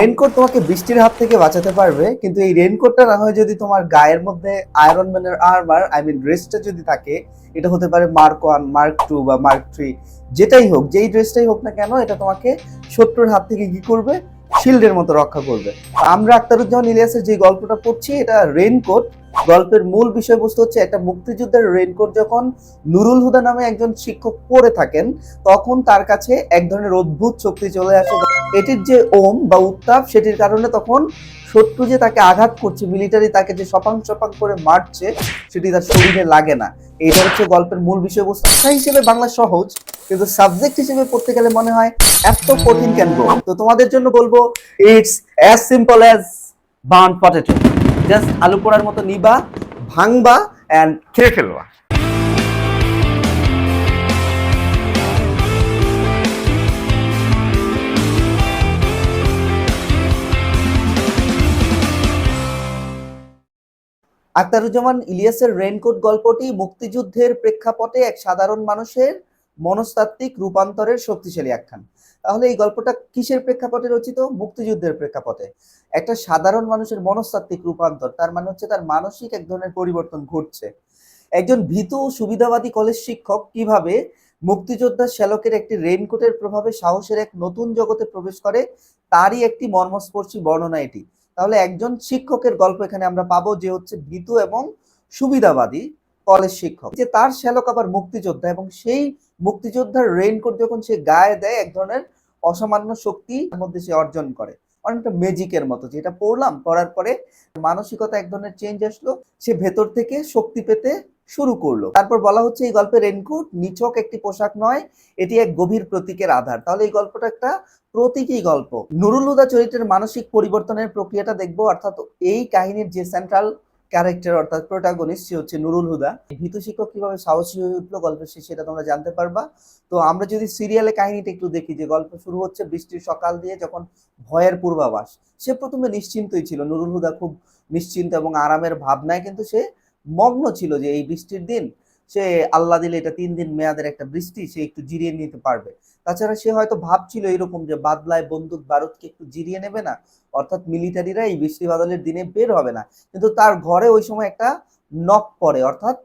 Raincoat তোমাকে বৃষ্টির হাত থেকে বাঁচাতে পারবে, কিন্তু এই রেনকোটটা না হয় যদি তোমার গায়ের মধ্যে আয়রন ম্যানের আর্মার আই মিন ড্রেসটা যদি থাকে, এটা হতে পারে মার্ক ওয়ান মার্ক টু বা মার্ক থ্রি যেটাই হোক, যেই ড্রেসটাই হোক না কেন, এটা তোমাকে শত্রুর হাত থেকে কি করবে? শিল্ডের মতো রক্ষা করবে। আমরা আক্তারুজ্জামান ইলিয়াসের যে গল্পটা পড়ছি, এটা রেনকোট গল্পের মূল বিষয়বস্তু হচ্ছে একটা মুক্তিযুদ্ধের রেনকোট যখন নুরুল হুদা নামে একজন শিক্ষক পড়ে থাকেন, তখন তার কাছে এক ধরনের অদ্ভুত শক্তি চলে আসে। এটির যে ওম বা উত্তাপ, সেটির কারণে তখন শত্রু যে তাকে আঘাত করছে, মিলিটারি তাকে যে সপাং সপাং করে মারছে, সেটি তার শরীরে লাগে না। এটা হচ্ছে গল্পের মূল বিষয়বস্তু। হিসেবে বাংলা সহজ। কিন্তু সাবজেক্ট হিসেবে পড়তে গেলে মনে হয় এত কঠিন কেন তো তোমাদের জন্য বলব it's as simple as burn potato just আলু পোড়ার মতো নিবা, ভাঙবা অ্যান্ড খেয়ে ফেলবা। আক্তারুজ্জামান ইলিয়াসের রেনকোট গল্পটি মুক্তিযুদ্ধের প্রেক্ষাপটে এক সাধারণ মানুষের মনস্তাত্ত্বিক রূপান্তরের শক্তিশালী আখ্যান। তাহলে এই গল্পটা কিসের প্রেক্ষাপটে রচিত? মুক্তিযুদ্ধের প্রেক্ষাপটে। একটা সাধারণ মানুষের মনস্তাত্ত্বিক রূপান্তর, তার মানে হচ্ছে তার মানসিক এক ধরনের পরিবর্তন ঘটছে। একজন ভীতু সুবিধাবাদী কলেজ শিক্ষক কীভাবে মুক্তিযোদ্ধা শ্যালকের একটি রেইনকোটের প্রভাবে সাহসের এক নতুন জগতে প্রবেশ করে, তারই একটি মর্মস্পর্শী বর্ণনা এটি। তাহলে একজন শিক্ষকের গল্প এখানে আমরা পাবো যে হচ্ছে ভীতু এবং সুবিধাবাদী কলেজ শিক্ষক। যে তার শ্যালক আবার মুক্তিযোদ্ধা এবং সেই মুক্তিযোদ্ধার রেইনকোট যখন সে গায়ে দেয়, এক ধরনের অসামান্য শক্তি মধ্যে সে অর্জন করে। অনেকটা ম্যাজিকের মতো। যেটা পড়লাম, পড়ার পরে মানসিকতা এক ধরনের চেঞ্জ আসলো। সে ভেতর থেকে শক্তি পেতে শুরু করল। তারপর বলা হচ্ছে, এই গল্পের রেনকোট নিছক একটি পোশাক নয়, এটি এক গভীর প্রতীকের আধার। তাহলে এই গল্পটা একটা প্রতীকী গল্প। নুরুল হুদা চরিত্রের মানসিক পরিবর্তনের প্রক্রিয়াটা দেখব, অর্থাৎ এই কাহিনীর যে সেন্ট্রাল ক্যারেক্টার অর্থাৎ প্রোটাগনিস্ট সে হচ্ছে নুরুল হুদা। ভীতু শিক্ষক কীভাবে সাহসী হয়ে উঠল, গল্পের শেষে সেটা তোমরা জানতে পারবা। তো আমরা যদি সিরিয়ালে কাহিনীটা একটু দেখি যে গল্প শুরু হচ্ছে বৃষ্টির সকাল দিয়ে যখন ভয়ের পূর্বাভাস, সে প্রথমে নিশ্চিন্তই ছিল। নুরুল হুদা খুব নিশ্চিন্ত এবং আরামের ভাবনায় কিন্তু সে মগ্ন ছিল যে এই বৃষ্টির দিন সে আল্লাহ দিলে এটা তিন দিন মেয়াদের একটা বৃষ্টি, সে একটু জিরিয়ে নিতে পারবে। তাছাড়া সে হয়তো ভাবছিল এরকম যে বাদলায় বন্দুক বারুদকে একটু জিরিয়ে নেবে না, অর্থাৎ মিলিটারিরা এই বৃষ্টি বাদলের দিনে বের হবে না। কিন্তু তার ঘরে ওই সময় একটা নক পড়ে, অর্থাৎ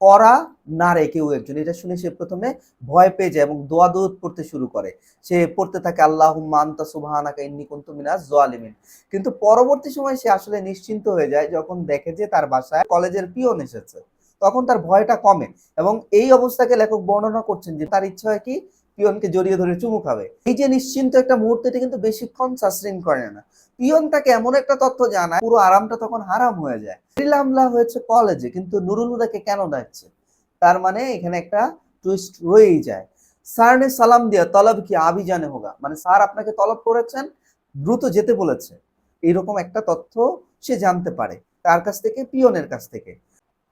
করা নারে কেউ একজন। এটা শুনে সে প্রথমে ভয় পেয়ে যায় এবং দোয়া দৌদ পড়তে শুরু করে। সে পড়তে থাকে আল্লাহ মান্তা সুবাহানাকা ইন্নি কুন্তু মিনাজ জোয়ালিমিন কিন্তু পরবর্তী সময় সে আসলে নিশ্চিন্ত হয়ে যায় যখন দেখে যে তার বাসায় কলেজের পিয়ন এসেছে। তখন তার ভয়টা কমে এবং এই অবস্থাকে লেখক বর্ণনা করছেন যে তার ইচ্ছা হয় কি পিয়নকে জড়িয়ে ধরে চুমু খাবে। এই যে নিশ্চিন্ত একটা মুহূর্ত কিন্তু বেশিক্ষণ সাসরিন করে না। পিয়ন তাকে এমন একটা তথ্য জানায়, পুরো আরামটা তখন হারাম হয়ে যায়। হামলা হয়েছে কলেজে কিন্তু নুরুল হুদাকে কেন ডাকছে? তার মানে এখানে একটা টুইস্ট রয়েই যায়। স্যার নে সালাম দিয়া তলব কি আবি জানে হোগা? মানে স্যার আপনাকে তলব করেছেন? দ্রুত যেতে বলেছে। এরকম একটা তথ্য সে জানতে পারে, তার কাছ থেকে, পিয়নের কাছ থেকে।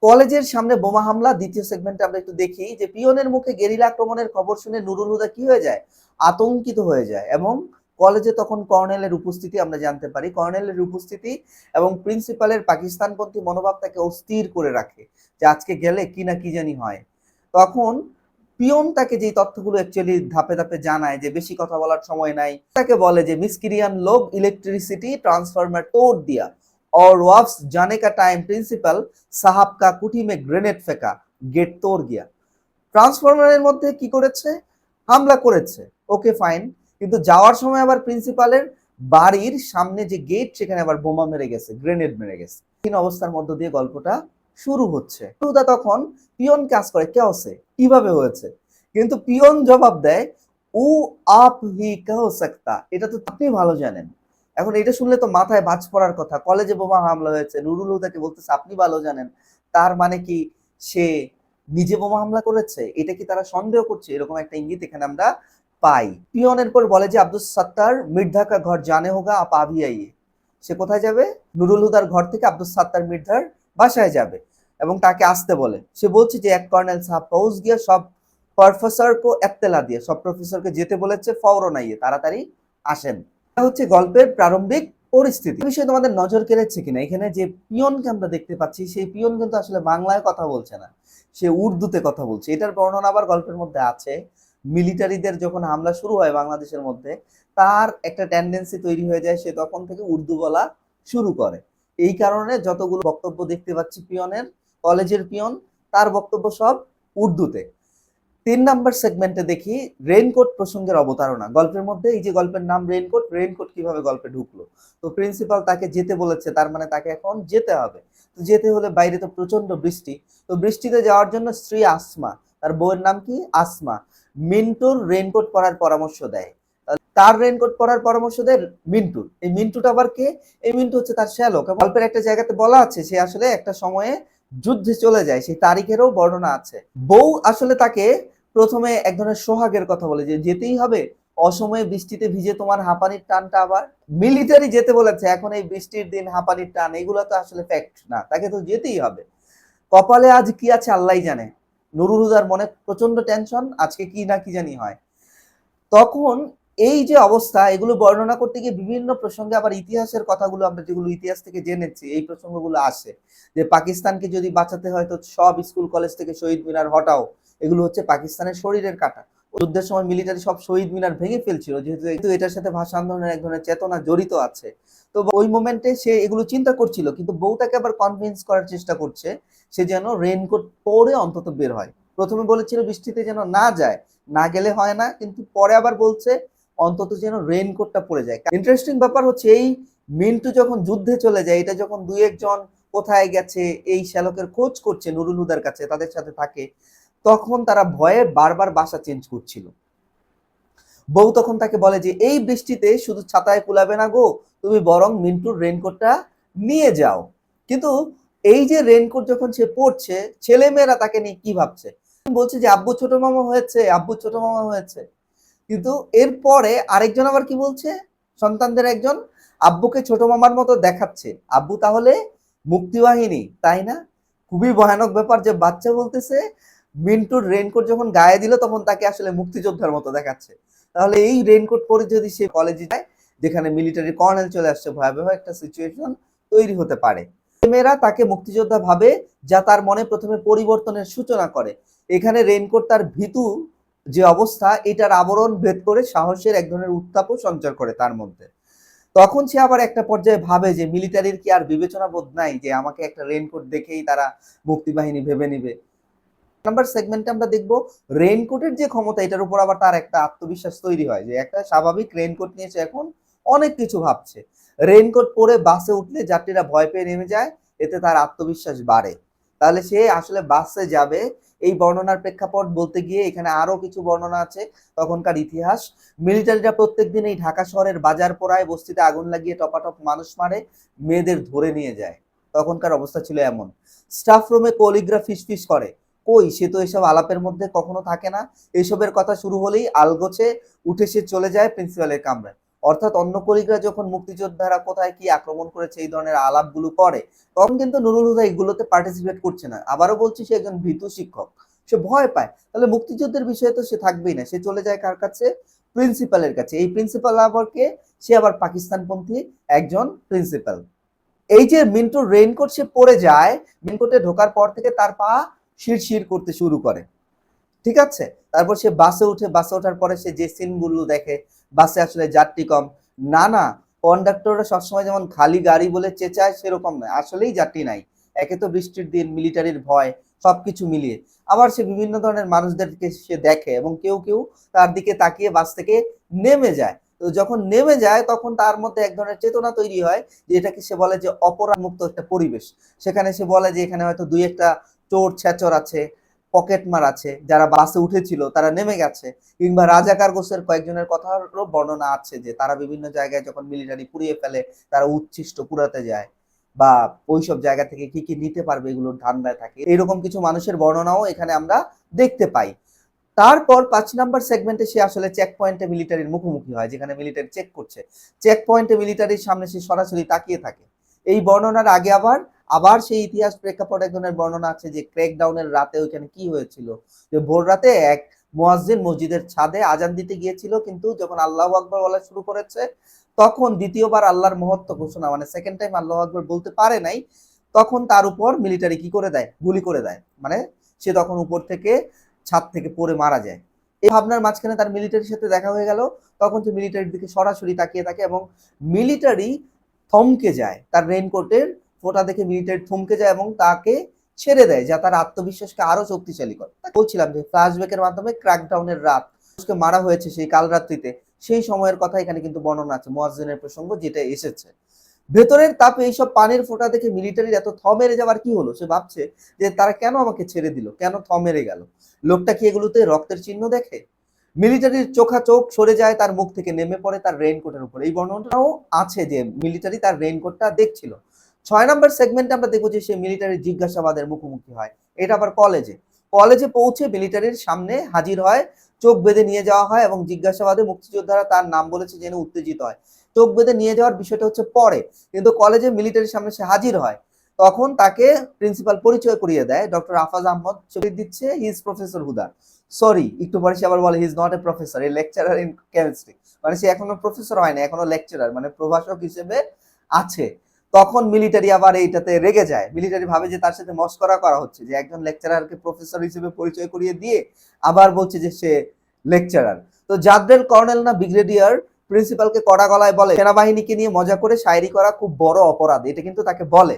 কলেজের সামনে বোমা হামলা, দ্বিতীয় সেগমেন্টে আমরা একটু দেখি যে পিয়নের মুখে গেরিলা আক্রমণের খবর শুনে নুরুল হুদা কি হয়ে যায়? আতঙ্কিত হয়ে যায় এবং কলেজে তখন কর্নেলের উপস্থিতি আমরা জানতে পারি। কর্নেলের উপস্থিতি এবং প্রিন্সিপালের পাকিস্তানপন্থী মনোভাব তাকে অস্থির করে রাখে যে আজকে গেলে কি না কি জানি হয়। তখন পিয়ন তাকে যে তথ্যগুলো অ্যাকচুয়ালি ধাপে ধাপে জানায় যে বেশি কথা বলার সময় নাই, তাকে বলে যে মিসকিরিয়ান লোক ইলেকট্রিসিটি ট্রান্সফরমার তোড় দিয়া। और वाफ्स जाने का टाइम प्रिंसिपल साहब का कुटी में ग्रेनेड फेंका गेट तोड़ गया ট্রান্সফরমারের মধ্যে কি করেছে হামলা করেছে ওকে ফাইন কিন্তু যাওয়ার সময় আবার প্রিন্সিপালের বাড়ির সামনে যে গেট সেখানে আবার বোমা মেরে গেছে গ্রেনেড মেরে গেছে তিন অবস্থার মধ্য দিয়ে গল্পটা শুরু হচ্ছে শুরুটা তখন পিয়ন কাজ করে কে হচ্ছে কিভাবে হয়েছে কিন্তু পিয়ন জবাব দেয় ও আপ হি কহ সকতা এটা তো আপনি ভালো জানেন এখন এটা শুনলে তো মাথায় বাজ পড়ার কথা। কলেজে বোমা হামলা হয়েছে। নুরুল হুদাকে বলতেছে, আপনি ভালো জানেন, তার মানে কি সে নিজে বোমা হামলা করেছে? এটা কি তারা সন্দেহ করছে? এরকম একটা ইঙ্গিত এখানে আমরা পাই। পিয়নের পর বলে যে আব্দুল সত্তার মির্ধা কা ঘর জানে হোগা, আপ আইয়ে। সে কোথায় যাবে? নুরুল হুদার ঘর থেকে আব্দুল সত্তার, মির্ধার বাসায় যাবে এবং তাকে আসতে বলে। সে বলছে যে, এক কর্নেল সাহেব পৌঁছ গিয়া, সব প্রফেসর কো এত্তেলা দিয়ে, সব প্রফেসরকে যেতে বলেছে ফৌরন আইয়ে, তাড়াতাড়ি আসেন। হচ্ছে গল্পের প্রারম্ভিক পরিস্থিতি। বিষয়ে তোমাদের নজর কেড়েছে কিনা? এখানে যে পিয়নকে আমরা দেখতে পাচ্ছি, সেই পিয়ন কিন্তু আসলে বাংলায় কথা বলছে না। সে উর্দুতে কথা বলছে। এটার বর্ণনা আবার গল্পের মধ্যে আছে। মিলিটারিদের যখন হামলা শুরু হয় বাংলাদেশের মধ্যে, তার একটা টেন্ডেন্সি তৈরি হয়ে যায়, সে তখন থেকে উর্দু বলা শুরু করে। এই কারণে যতগুলো বক্তব্য দেখতে পাচ্ছি পিয়নের, কলেজের পিয়ন, তার বক্তব্য সব উর্দুতে। তিন নাম্বার সেগমেন্টে দেখি রেইনকোট প্রসঙ্গের অবতারণা। গল্পের মধ্যে এই যে গল্পের নাম রেইনকোট রেইনকোট কীভাবে গল্পে ঢুকলো? তো প্রিন্সিপাল তাকে যেতে বলেছে, তার মানে তাকে এখন যেতে হবে। তো যেতে হলে বাইরে তো প্রচণ্ড বৃষ্টি। তো বৃষ্টিতে যাওয়ার জন্য স্ত্রী আসমা, তার বউয়ের নাম কি? আসমা। মিন্টুর রেইনকোট পরার পরামর্শ দেয়। তার রেইনকোট পরার পরামর্শ দেয় মিন্টুর এই মিন্টুটা আবার কে? এই মিন্টু হচ্ছে তার শ্যালক। গল্পের একটা জায়গাতে বলা আছে, সে আসলে একটা সময়ে যুদ্ধে চলে যায়, সেই তারিখেরও বর্ণনা আছে। বউ আসলে তাকে প্রথমে এক ধরনের সোহাগের কথা বলে যে যেতেই হবে, অসময়ে বৃষ্টিতে ভিজে তোমার হাঁপানির টানটা আবার মিলিটারি যেতে বলেছে, এখন এই বৃষ্টির দিন হাঁপানির টান, এগুলো তো আসলে ফ্যাক্ট না, তাকে তো যেতেই হবে। কপালে আজ কি আছে আল্লাহ জানে, নুরুল হুদার মনে প্রচণ্ড টেনশন আজকে কি না কি জানি হয়। তখন এই যে অবস্থা, এগুলো বর্ণনা করতে গিয়ে বিভিন্ন প্রসঙ্গে আবার ইতিহাসের কথাগুলো আমরা যেগুলো ইতিহাস থেকে জেনেছি, এই প্রসঙ্গগুলো আসে। যে পাকিস্তানকে যদি বাঁচাতে হয়, তো সব স্কুল কলেজ থেকে শহীদ মিনার হটাও। এগুলো হচ্ছে পাকিস্তানের শরীরের কাটা। যুদ্ধের সময় মিলিটারি সব শহীদ মিনার ভেঙে ফেলছিল, যেহেতু এটার সাথে ভাষা আন্দোলনের এক ধরনের চেতনা জড়িত আছে। তো ওই মোমেন্টে সে এগুলো চিন্তা করছিল, কিন্তু বউ তাকে আবার কনভিন্স করার চেষ্টা করছে, সে যেন রেইনকোট পরে অন্তত বের হয়। প্রথমে বলেছিল বৃষ্টিতে যেন না যায়, না গেলে হয় না, কিন্তু পরে আবার বলছে অন্তত যেন রেইনকোটটা পরে যায়। ইন্টারেস্টিং ব্যাপার হচ্ছে এই মিন্টু যখন যুদ্ধে চলে যায়, এটা যখন দুই একজন কোথায় গেছে, এই শ্যালকের খোঁজ করছে নুরুল হুদার কাছে, তাদের সাথে থাকে। তখন তারা ভয়ে বারবার বাসা চেঞ্জ করছিল। বউ তখন তাকে বলে যে, এই বৃষ্টিতে শুধু ছাতায় কুলাবে না গো, তুমি বরং মিন্টুর রেনকোটটা নিয়ে যাও। কিন্তু এই যে রেনকোট যখন সে পড়ছে ছেলে মেয়েরা তাকে নিয়ে কি ভাবছে? বলছে যে, আব্বু ছোট মামা হয়েছে, আব্বু ছোট মামা হয়েছে। কিন্তু এরপরে আরেকজন আবার কি বলছে? সন্তানদের একজন আব্বুকে ছোট মামার মতো দেখাচ্ছে। আব্বু তাহলে মুক্তিবাহিনী, তাই না? খুবই ভয়ানক ব্যাপার যে বাচ্চা বলতেছে মিন্টুর রেনকোট যখন গায়ে দিল, তখন তাকে আসলে মুক্তিযোদ্ধার মতো দেখাচ্ছে। তাহলে এই রেনকোট পরে যদি সে কলেজে যায়, যেখানে মিলিটারি কর্নেল চলে আসছে, ভয়াবহ একটা সিচুয়েশন তৈরি হতে পারে। মেয়েরা তাকে মুক্তিযোদ্ধা ভাবে, যা তার মনে প্রথমে পরিবর্তনের সূচনা করে। এখানে রেনকোট তার ভীতু যে অবস্থা, এটার আবরণ ভেদ করে সাহসের এক ধরনের উত্তাপও সঞ্চার করে তার মধ্যে। তখন সে আবার একটা পর্যায়ে ভাবে যে, মিলিটারির কি আর বিবেচনা বোধ নাই যে, আমাকে একটা রেনকোট দেখেই তারা মুক্তিবাহিনী ভেবে নিবে? নাম্বার সেগমেন্টে আমরা দেখব রেইনকোটের যে ক্ষমতা, এটার উপর আবার তার একটা আত্মবিশ্বাস তৈরি হয় যে একটা স্বাভাবিক রেইনকোট নিয়েছে এখন অনেক কিছু ভাবছে। রেইনকোট পরে বাসে উঠলে যাত্রীরা ভয় পেয়ে নেমে যায়, এতে তার আত্মবিশ্বাস বাড়ে। তাহলে সে আসলে বাসে যাবে। এই বর্ণনার প্রেক্ষাপট বলতে গিয়ে এখানে আরও কিছু বর্ণনা আছে। তখনকার ইতিহাস মিলিটারিরা প্রত্যেক দিন এই ঢাকা শহরের বাজার পোড়ায় বস্তিতে আগুন লাগিয়ে টপাটপ মানুষ মারে, মেয়েদের ধরে নিয়ে যায়। তখনকার অবস্থা ছিল এমন। স্টাফ রুমে কলিগ্রা ফিস করে। কই? সে তো এসব আলাপের মধ্যে কখনো থাকে না। এসবের কথা শুরু হলেই আলগোছে উঠে সে চলে যায় প্রিন্সিপালের কামরায়। অর্থাৎ অন্য কলিগরা যখন মুক্তিযোদ্ধারা কোথায় কি আক্রমণ করেছে, এই ধরনের আলাপগুলো করে, তখন কিন্তু নুরুল হুদা এগুলোতে পার্টিসিপেট করছে না। আবারও বলছি, সে একজন ভীতু শিক্ষক। সে ভয় পায়। তাহলে মুক্তিযুদ্ধের বিষয়ে তো সে থাকবেই না। সে চলে যায় কার কাছে? প্রিন্সিপালের কাছে। এই প্রিন্সিপাল আবারকে সে আবার পাকিস্তানপন্থী একজন প্রিন্সিপাল। এই যে মিন্টুর রেইনকোট সে পরে যায় রেইনকোটে ঢোকার পর থেকে তার পা শিরশির করতে শুরু করে। ঠিক আছে? তারপর সে বাসে উঠে, বাসে ওঠার পরে সে যে সিনগুলো দেখে, বাসে আসলে যাত্রী কম। না না কন্ডাক্টররা সবসময় যেমন খালি গাড়ি বলে চেঁচায়, সেরকম নয়। আসলেই যাত্রী নাই। একে তো বৃষ্টির দিন মিলিটারির ভয়, সবকিছু মিলিয়ে। আবার সে বিভিন্ন ধরনের মানুষদেরকে সে দেখে এবং কেউ কেউ তার দিকে তাকিয়ে বাস থেকে নেমে যায়। তো যখন নেমে যায়, তখন তার মধ্যে এক ধরনের চেতনা তৈরি হয় যে এটাকে সে বলে যে অপরাধ মুক্ত একটা পরিবেশ। সেখানে সে বলে যে এখানে হয়তো দুই একটা চোর ছেচর আছে পকেটমার আছে, যারা বাসে উঠেছিল তারা নেমে গেছে, কিংবা রাজাকার গোছের কয়েকজনের কথারও বর্ণনা আছে যে তারা বিভিন্ন জায়গায় যখন মিলিটারি পুড়িয়ে ফেলে, তারা উচ্ছিষ্ট পুরাতে যায়, বা ওইসব জায়গা থেকে কি কি নিতে পারবে এগুলোর ধান্দায় থাকে। এরকম কিছু মানুষের বর্ণনাও এখানে আমরা দেখতে পাই। তারপর পাঁচ নাম্বার সেগমেন্টে সে আসলে চেক পয়েন্টে মিলিটারির মুখোমুখি হয়, যেখানে মিলিটারি চেক করছে। চেক পয়েন্টে মিলিটারির সামনে সে সরাসরি তাকিয়ে থাকে। এই বর্ণনার আগে আবার আবার সেই ইতিহাস প্রেক্ষাপট এক ধরনের বর্ণনা আছে যে ক্র্যাকডাউনের রাতে ওইখানে কি হয়েছিল? যে ভোর রাতে এক মুয়াজ্জিন মসজিদের ছাদে আজান দিতে গিয়েছিল, কিন্তু যখন আল্লাহ আকবর বলা শুরু করেছে, তখন দ্বিতীয়বার আল্লাহর মহত্ব ঘোষণা মানে সেকেন্ড টাইম আল্লাহ আকবর বলতে পারে নাই, তখন তার উপর মিলিটারি কি করে দেয়? গুলি করে দেয়। মানে সে তখন উপর থেকে ছাদ থেকে পড়ে মারা যায়। এই ভাবনার মাঝখানে তার মিলিটারির সাথে দেখা হয়ে গেল। তখন সে মিলিটারির দিকে সরাসরি তাকিয়ে থাকে এবং মিলিটারি থমকে যায় তার রেইনকোটের ফোঁটা দেখে মিলিটারি থমকে যায় এবং তাকে ছেড়ে দেয়, যা তার আত্মবিশ্বাসকে আরও শক্তিশালী করে। বলছিলাম যে ফ্ল্যাশব্যাকের মাধ্যমে ক্র্যাকডাউনের রাত মানুষকে মারা হয়েছে সেই কাল রাত্রিতে সেই সময়ের কথা এখানে কিন্তু বর্ণনা আছে মোয়াজ্জিনের প্রসঙ্গ যেটা এসেছে। ভেতরের তাপে এইসব পানির ফোঁটা দেখে মিলিটারির এত থ মেরে যাওয়ার কি হলো? সে ভাবছে যে, তারা কেন আমাকে ছেড়ে দিল? কেন থ মেরে গেল? লোকটা কি এগুলোতে রক্তের চিহ্ন দেখে? মিলিটারির চোখা চোখ সরে যায়, তার মুখ থেকে নেমে পড়ে তার রেইনকোটের উপর। এই বর্ণনাটাও আছে যে, মিলিটারি তার রেইনকোটটা দেখছিল। ছয় নম্বর সেগমেন্টে আমরা দেখব যে সে মিলিটারি জিজ্ঞাসাবাদের মুখোমুখি হয়। এটা আবার কলেজে কলেজে পৌঁছে মিলিটারির সামনে হাজির হয়, চোখ বেঁধে নিয়ে যাওয়া হয় এবং জিজ্ঞাসাবাদে মুক্তিযোদ্ধারা তার নাম বলেছে জেনে উত্তেজিত হয়। চোখ বেঁধে নিয়ে যাওয়ার বিষয়টা হচ্ছে পরে। কিন্তু কলেজে মিলিটারির সামনে সে হাজির হয়। তখন তাকে প্রিন্সিপাল পরিচয় করিয়ে দেয় ডক্টর আফাজ আহমদ। ছবি দিচ্ছে হিজ প্রফেসর হুদা। সরি একটু পরে সে আবার বলে his not a professor a lecturer in chemistry মানে সে এখনও প্রফেসর হয় না এখনও লেকচারার মানে প্রভাষক হিসেবে আছে। তখন মিলিটারি আবার এইটাতে রেগে যায়। মিলিটারি ভাবে যে তার সাথে মস্করা করা হচ্ছে, যে একজন লেকচারারকে প্রফেসর হিসেবে পরিচয় করিয়ে দিয়ে আবার বলছে যে সে লেকচারার তো জাদ্রেল কর্নেল না ব্রিগেডিয়ার প্রিন্সিপালকে কড়া গলায় বলে, সেনাবাহিনীকে নিয়ে মজা করে শায়েরি করা খুব বড় অপরাধ, এটা কিন্তু তাকে বলে।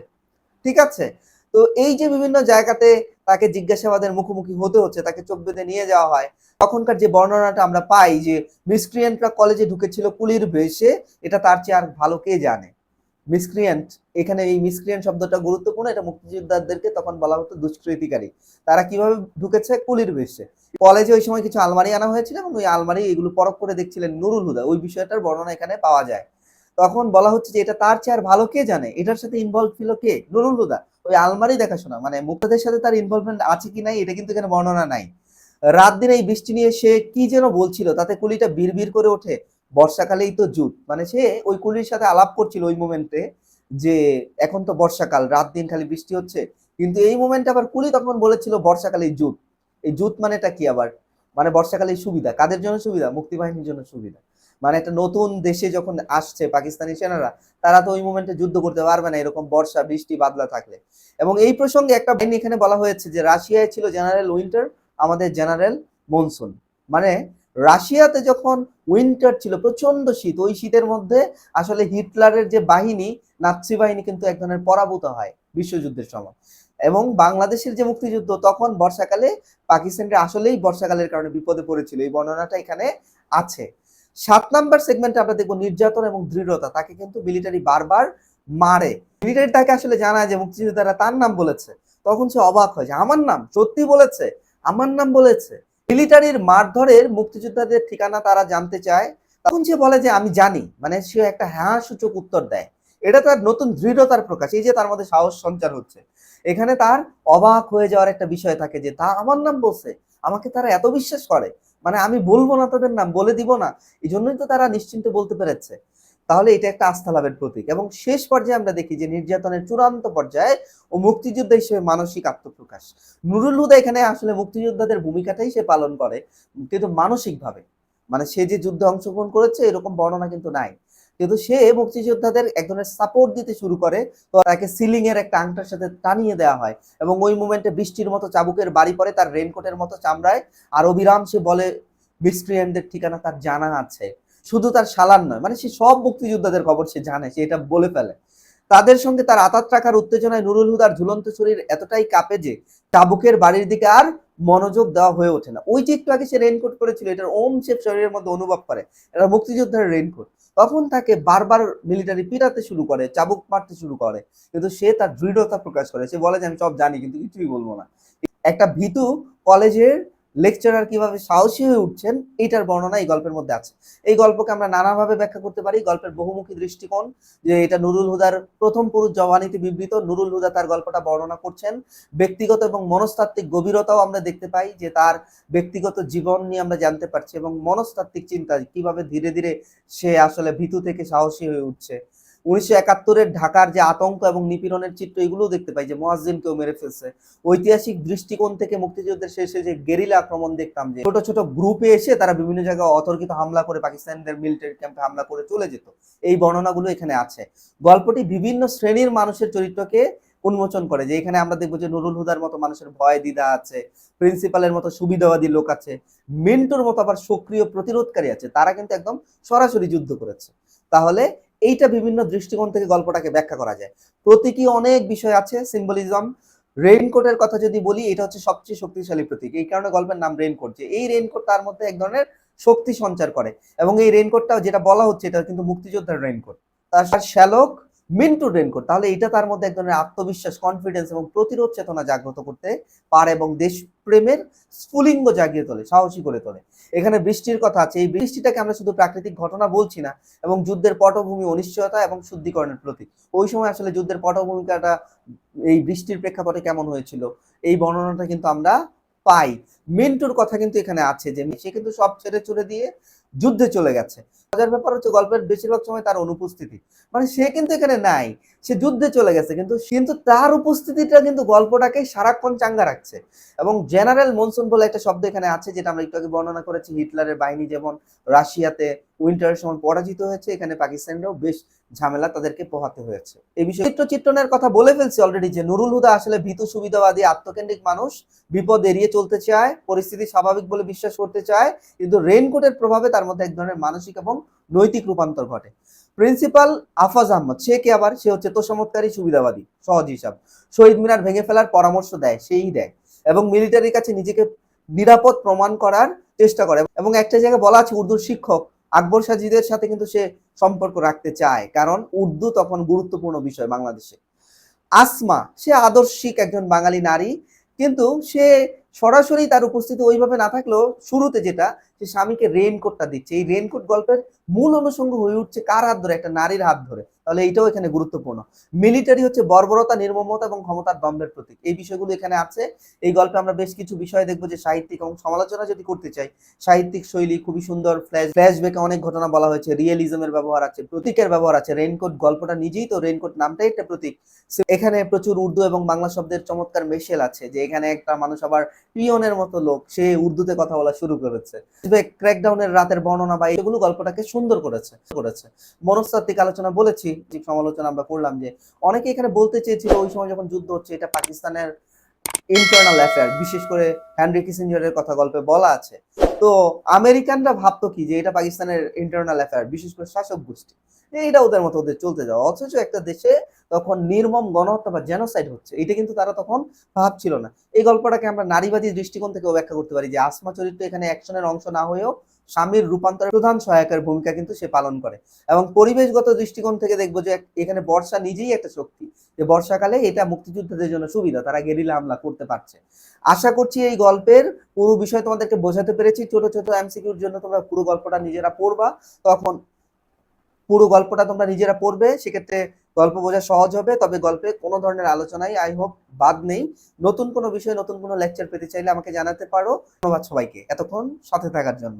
ঠিক আছে? তো এই যে বিভিন্ন জায়গাতে তাকে জিজ্ঞাসাবাদের মুখোমুখি হতে হচ্ছে, তাকে চোখ বেঁধে নিয়ে যাওয়া হয়। তখনকার যে বর্ণনাটা আমরা পাই যে মিসক্রিয়েন্টরা কলেজে ঢুকেছিল কুলির বেশে এটা তার চেয়ে আর ভালো কে জানে? মিসক্রিয়েন্ট এখানে এই মিসক্রিয়েন্ট শব্দটা গুরুত্বপূর্ণ, এটা মুক্তিযোদ্ধাদেরকে তখন বলা হতো দুষ্কৃতিকারী। তারা কীভাবে ঢুকেছে? কুলির বেশে। কলেজে ওই সময় কিছু আলমারি আনা হয়েছিল এবং ওই আলমারি এগুলো পরখ করে দেখছিলেন নুরুল হুদা। ওই বিষয়টার বর্ণনা এখানে পাওয়া যায়। তখন বলা হচ্ছে যে এটা তার চেয়ে আর ভালো কে জানে? এটার সাথে ইনভলভ ছিল কে? নুরুল হুদা। ওই আলমারি দেখাশোনা মানে মুক্তাদের সাথে তার ইনভলভমেন্ট আছে কি নাই, এটা কিন্তু এখানে বর্ণনা নাই। রাত দিন এই বৃষ্টি নিয়ে সে কি যেন বলছিল, তাতে কুলিটা বিড়বিড় করে ওঠে। বর্ষাকালেই তো জুত মানে সে ওই কুলির সাথে আলাপ করছিল ওই মোমেন্টে যে, এখন তো বর্ষাকাল, রাত দিন খালি বৃষ্টি হচ্ছে। কিন্তু এই মোমেন্টে আবার কুলি তখন বলেছিল বর্ষাকালেই জুত এই জুত মানেটা কি আবার? মানে বর্ষাকালেই সুবিধা। কাদের জন্য সুবিধা? মুক্তিবাহিনীর জন্য সুবিধা। মানে একটা নতুন দেশে যখন আসছে পাকিস্তানি সেনারা, তারা তো ওই মোমেন্টে যুদ্ধ করতে পারবে না, এরকম বর্ষা, বৃষ্টি, বাদলা থাকলে। এবং এই প্রসঙ্গে একটা বাহিনী এখানে বলা হয়েছে যে, রাশিয়ায় ছিল জেনারেল উইন্টার আমাদের জেনারেল মনসুন মানে রাশিয়াতে যখন উইন্টার ছিল প্রচণ্ড শীত, ওই শীতের মধ্যে আসলে হিটলারের যে বাহিনী, নাৎসি বাহিনী কিন্তু এক ধরনের পরাভূত হয় বিশ্বযুদ্ধের সময়। এবং বাংলাদেশের যে মুক্তিযুদ্ধ, তখন বর্ষাকালে পাকিস্তানরা আসলেই বর্ষাকালের কারণে বিপদে পড়েছিল, এই বর্ণনাটা এখানে আছে। সাত নাম্বার সেগমেন্টে আমরা দেখব নির্যাতন এবং দৃঢ়তা, তাকে কিন্তু মিলিটারি বারবার মারে। মিলিটারি তাকে আসলে জানায় যে মুক্তিযোদ্ধারা তার নাম বলেছে। তখন সে অবাক হয় যে, আমার নাম? সত্যি বলেছে? আমার নাম বলেছে? মিলিটারির মারধরের মুক্তিযোদ্ধাদের ঠিকানা তারা জানতে চায়, তখন সে বলে যে, আমি জানি। মানে সে একটা হ্যাঁ সূচক উত্তর দেয়। এটা তার নতুন দৃঢ়তার প্রকাশ। এই যে তার মধ্যে সাহস সঞ্চার হচ্ছে। এখানে তার অবাক হয়ে যাওয়ার একটা বিষয় থাকে যে, তা আমার নাম বলছে। আমাকে তারা এত বিশ্বাস করে। মানে আমি বলব না তাদের নাম, বলে দিব না। এই জন্যই তো তারা নিশ্চিন্তে বলতে পেরেছে। তাহলে এটা একটা আস্থা লাভের প্রতীক। এবং শেষ পর্যায়ে আমরা দেখি যে নির্যাতনের চূড়ান্ত পর্যায়ে ও মুক্তিযোদ্ধা হিসেবে মানসিক আত্মপ্রকাশ। নুরুল হুদা এখানে আসলে মুক্তিযোদ্ধাদের ভূমিকাটাই সে পালন করে, কিন্তু মানসিকভাবে। মানে সে যে যুদ্ধে অংশগ্রহণ করেছে, এরকম বর্ণনা কিন্তু নাই। কিন্তু সে মুক্তিযোদ্ধাদের এক ধরনের সাপোর্ট দিতে শুরু করে, তো তাকে সিলিং এর একটা আংটার সাথে টানিয়ে দেওয়া হয়। এবং ওই মুমেন্টে বৃষ্টির মতো চাবুকের বাড়ি পড়ে, তার রেনকোটের মতো চামড়ায়, আর অবিরাম সে বলে মিসক্রিয়েন্টদের ঠিকানা তার জানা আছে। শুধু তার সালান নয় মানে সে সব মুক্তিযোদ্ধাদের খবর সে জানে, সে এটা বলে ফেলে। তাদের সঙ্গে তার আতাত রাখার উত্তেজনায় নুরুল হুদার ঝুলন্ত শরীর এতটাই কাঁপে যে চাবুকের বাড়ির দিকে আর মনোযোগ দেওয়া হয়ে ওঠে না। ওই যে একটু আগে সে রেইনকোট করেছিল এটার ওম শেপ শরীরের মধ্যে অনুভব করে, এটা মুক্তিযোদ্ধার রেইনকোট তখন তাকে বারবার মিলিটারি পিটাতে শুরু করে, চাবুক মারতে শুরু করে, কিন্তু সে তার দৃঢ়তা প্রকাশ করে। সে বলে যে, আমি সব জানি, কিন্তু কিছুই বলব না। একটা ভীতু কলেজের লেকচারার কীভাবে সাহসী হয়ে উঠছেন এইটার বর্ণনা এই গল্পের মধ্যে আছে। এই গল্পকে আমরা নানাভাবে ব্যাখ্যা করতে পারি। গল্পের বহুমুখী দৃষ্টিকোণ, যে এটা নুরুল হুদার প্রথম পুরুষ জবানিতে বিবৃত, নুরুল হুদা তার গল্পটা বর্ণনা করছেন। ব্যক্তিগত এবং মনস্তাত্ত্বিক গভীরতাও আমরা দেখতে পাই, যে তার ব্যক্তিগত জীবন নিয়ে আমরা জানতে পারছি এবং মনস্তাত্ত্বিক চিন্তা, কীভাবে ধীরে ধীরে সে আসলে ভীতু থেকে সাহসী হয়ে উঠছে। উনিশশো একাত্তরের ঢাকার যে আতঙ্ক এবং নিপীড়নের চিত্র, এগুলোও দেখতে পাই যে মোয়াজ্জিনকেও মেরে ফেলছে। ঐতিহাসিক দৃষ্টিকোণ থেকে মুক্তিযুদ্ধের শেষে যে গেরিলা আক্রমণ দেখতাম যে ছোট ছোট গ্রুপে এসে তারা বিভিন্ন জায়গায় অতর্কিত হামলা করে পাকিস্তানিদের মিলিটারি ক্যাম্পে হামলা করে চলে যেত। এই বর্ণনাগুলো এখানে আছে। গল্পটি বিভিন্ন শ্রেণির মানুষের চরিত্রকে উন্মোচন করে যে এখানে আমরা দেখব যে নুরুল হুদার মতো মানুষের ভয়, দ্বিধা আছে প্রিন্সিপালের মতো সুবিধাবাদী লোক আছে, মিন্টুর মতো আবার সক্রিয় প্রতিরোধকারী আছে, তারা কিন্তু একদম সরাসরি যুদ্ধ করেছে। তাহলে এইটা বিভিন্ন দৃষ্টিকোণ থেকে গল্পটাকে ব্যাখ্যা করা যায়। প্রতীকী অনেক বিষয় আছে সিম্বলিজম রেইনকোটের কথা যদি বলি, এটা হচ্ছে সবচেয়ে শক্তিশালী প্রতীক। এই কারণে গল্পের নাম রেইনকোট যে এই রেইনকোট তার মধ্যে এক ধরনের শক্তি সঞ্চার করে। এবং এই রেইনকোটটা যেটা বলা হচ্ছে, এটা কিন্তু মুক্তিযোদ্ধার রেইনকোট তার শ্যালক মিন্টুর রেইনকোট তাহলে এটা তার মধ্যে এক ধরনের আত্মবিশ্বাস কনফিডেন্স এবং প্রতিরোধ চেতনা জাগ্রত করতে পারে এবং দেশপ্রেমের স্ফুলিঙ্গ জাগিয়ে তোলে, সাহসী করে তোলে। এখানে বৃষ্টির কথা আছে। এই বৃষ্টিটাকে আমরা শুধু প্রাকৃতিক ঘটনা বলছি না, এবং যুদ্ধের পটভূমি, অনিশ্চয়তা এবং শুদ্ধিকরণের প্রতীক। ওই সময় আসলে যুদ্ধের পটভূমিকাটা, এই বৃষ্টির প্রেক্ষাপটে কেমন হয়েছিল, এই বর্ণনাটা কিন্তু আমরা পাই। মিন্টুর কথা কিন্তু এখানে আছে যে, সে কিন্তু সব ছেড়ে চলে দিয়ে যুদ্ধে চলে গেছে। মজার ব্যাপার হচ্ছে গল্পের বেশিরভাগ সময় তার অনুপস্থিতি। মানে সে কিন্তু এখানে নাই, সে যুদ্ধে চলে গেছে, কিন্তু কিন্তু তার উপস্থিতিটা কিন্তু গল্পটাকে সারাক্ষণ চাঙ্গা রাখছে। এবং জেনারেল মনসুন বলে একটা শব্দ এখানে আছে, যেটা আমরা একটু আগে বর্ণনা করেছি, হিটলারের বাহিনী যেমন রাশিয়াতে উইন্টারের সময় পরাজিত হয়েছে, এখানে পাকিস্তানেরও বেশ ঝামেলা তাদেরকে পোহাতে হয়েছে। এই বিষয়ে চিত্র চিত্রনের কথা বলে ফেলছি অলরেডি যে নুরুল হুদা আসলে ভীতু, সুবিধাবাদী, আত্মকেন্দ্রিক মানুষ, বিপদ এড়িয়ে চলতে চায়, পরিস্থিতি স্বাভাবিক বলে বিশ্বাস করতে চায়, কিন্তু রেইনকোটের প্রভাবে তার মধ্যে এক ধরনের মানসিক এবং নৈতিক রূপান্তর ঘটে। প্রিন্সিপাল আফাজ আহমদ, সে কে আবার? সে হচ্ছে তোষামতকারী সুবিধাবাদী, সহজ হিসাব। শহীদ মিনার ভেঙে ফেলার পরামর্শ দেয়, সেই দেয় এবং মিলিটারির কাছে নিজেকে নিরাপদ প্রমাণ করার চেষ্টা করে এবং একটা জায়গায় বলা আছে উর্দুর শিক্ষক আকবর সাজিদের সাথে কিন্তু সে সম্পর্ক রাখতে চায়, কারণ উর্দু তখন গুরুত্বপূর্ণ বিষয় বাংলাদেশে। আসমা, সে আদর্শিক একজন বাঙালি নারী, কিন্তু সে সরাসরি তার উপস্থিতি ওইভাবে না থাকলেও শুরুতে যেটা সে স্বামীকে রেইনকোটটা দিচ্ছে। এই রেইনকোট গল্পের মূল অনুষঙ্গ হয়ে উঠছে কার হাত ধরে? একটা নারীর হাত ধরে। তাহলে এইটাও এখানে গুরুত্বপূর্ণ। মিলিটারি হচ্ছে বর্বরতা, নির্মমতা এবং ক্ষমতার দম্ভের প্রতীক। এই বিষয়গুলো এখানে আছে। এই গল্পে আমরা বেশ কিছু বিষয় দেখব যে সাহিত্যিক এবং সমালোচনা যদি করতে চাই, সাহিত্যিক শৈলী খুবই সুন্দর ফ্ল্যাশ ফ্ল্যাশব্যাকে অনেক ঘটনা বলা হয়েছে। রিয়েলিজমের ব্যবহার আছে, প্রতীকের ব্যবহার আছে। রেইনকোট গল্পটা নিজেই তো রেইনকোট নামটাই একটা প্রতীক। এখানে প্রচুর উর্দু এবং বাংলা শব্দের চমৎকার মেশেল আছে যে এখানে একটা মানুষ আবার পিয়নের মতো লোক। সে উর্দুতে কথা বলা শুরু করেছে। ক্র্যাকডাউনের রাতের বর্ণনা বা এগুলো গল্পটাকে সুন্দর করেছে করেছে। মনস্তাত্ত্বিক আলোচনা বলেছি, যে সমালোচনা আমরা করলাম যে অনেকে এখানে বলতে চেয়েছিল ওই সময় যখন যুদ্ধ হচ্ছে, এটা পাকিস্তানের ইন্টারনাল অ্যাফেয়ার বিশেষ করে হ্যানরি কিসিঞ্জারের কথা গল্পে বলা আছে। তো আমেরিকানরা ভাবতো কি যে এটা পাকিস্তানের ইন্টারনাল অ্যাফেয়ার বিশেষ করে শাসক গোষ্ঠী। এটা ওদের মতো ওদের চলতে যাওয়া। অথচ একটা দেশে তখন নির্মম গণহত্যা বা জেনোসাইড হচ্ছে এটা কিন্তু তারা তখন ভাবছিল না। এই গল্পটাকে আমরা নারীবাদী দৃষ্টিকোণ থেকেও ব্যাখ্যা করতে পারি যে আসমা চরিত্র এখানে অ্যাকশনের অংশ না হয়েও স্বামীর রূপান্তরের প্রধান সহায়কের ভূমিকা কিন্তু সে পালন করে। এবং পরিবেশগত দৃষ্টিকোণ থেকে দেখব যে এখানে বর্ষা নিজেই একটা শক্তি, যে বর্ষাকালে এটা মুক্তিযোদ্ধাদের জন্য সুবিধা, তারা গেরিলা হামলা করতে পারছে। আশা করছি এই গল্পের পুরো বিষয় তোমাদেরকে বোঝাতে পেরেছি। ছোট ছোট এমসিকিউর জন্য তোমরা পুরো গল্পটা নিজেরা পড়বা। তখন পুরো গল্পটা তোমরা নিজেরা পড়বে, সেক্ষেত্রে গল্প বোঝা সহজ হবে, তবে গল্পে কোনো ধরনের আলোচনাই আই হোপ বাদ নেই। নতুন কোনো বিষয়ে, নতুন কোনো লেকচার পেতে চাইলে আমাকে জানাতে পারো। ধন্যবাদ সবাইকে। এতক্ষণ সাথে থাকার জন্য।